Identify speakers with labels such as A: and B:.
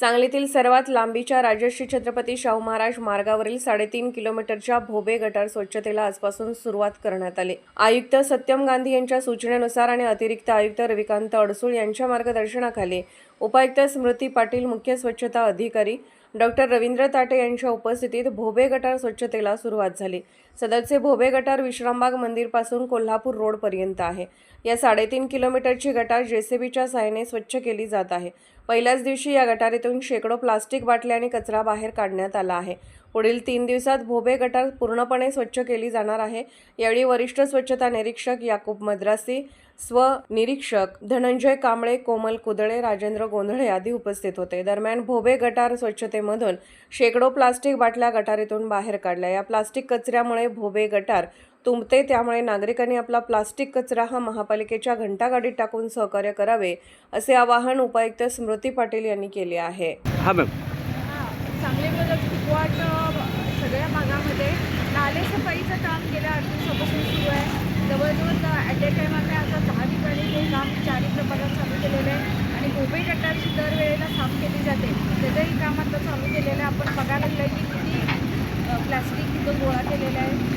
A: सांगलीतील सर्वात लांबीच्या राजश्री छत्रपती शाहू महाराज मार्गावरील साडेतीन किलोमीटरच्या भोबे गटार स्वच्छतेला आजपासून सुरुवात करण्यात आली. आयुक्त सत्यम गांधी यांच्या सूचनेनुसार आणि अतिरिक्त आयुक्त रविकांत अडसूळ यांच्या मार्गदर्शनाखाली उपायुक्त स्मृती पाटील मुख्य स्वच्छता अधिकारी डॉक्टर रवींद्र ताटे यांच्या उपस्थितीत भोबे गटार स्वच्छतेला सुरुवात झाली. सदरचे भोबे गटार विश्रामबाग मंदिरपासून कोल्हापूर रोडपर्यंत आहे. या साडेतीन किलोमीटरची गटार जेसीबीच्या सहाय्याने स्वच्छ केली जात आहे. पहिल्याच दिवशी या गटारीतून शेकडो प्लास्टिक बाटल्या आणि कचरा बाहेर काढण्यात आला आहे. पुढील तीन दिवसात भोबे गटार पूर्णपणे स्वच्छ केली जाणार आहे. यावेळी वरिष्ठ स्वच्छता निरीक्षक याकूब मद्रासी स्व निरीक्षक धनंजय कांबळे कोमल कुदळे राजेंद्र गोंधळे आदी उपस्थित होते. दरम्यान भोबे गटार स्वच्छतेमधून शेकडो प्लास्टिक बाटल्या गटारीतून बाहेर काढल्या. या प्लास्टिक कचऱ्यामुळे भोबे गटार तुंबते त्यामुळे नागरिकांनी आपला प्लास्टिक कचरा हा महापालिकेच्या घंटागाडीत टाकून सहकार्य करावे असे आवाहन उपायुक्त स्मृती पाटील यांनी केले आहे.
B: हां मॅम
C: फुटवाट सगळ्या भागामध्ये नाले सफाईचं काम गेल्या आठ दिवसापासून सुरू आहे. जवळजवळ ॲट ए टाईम आम्ही आता दहा ठिकाणी हे काम चारही प्रभागात चालू केलेलं आहे आणि मुंबई गटारची दरवेळेला साफ केली जाते. त्याचंही काम आता चालू केलेलं आहे. आपण बघायला लागलं की किती प्लॅस्टिक तिथं गोळा केलेलं आहे.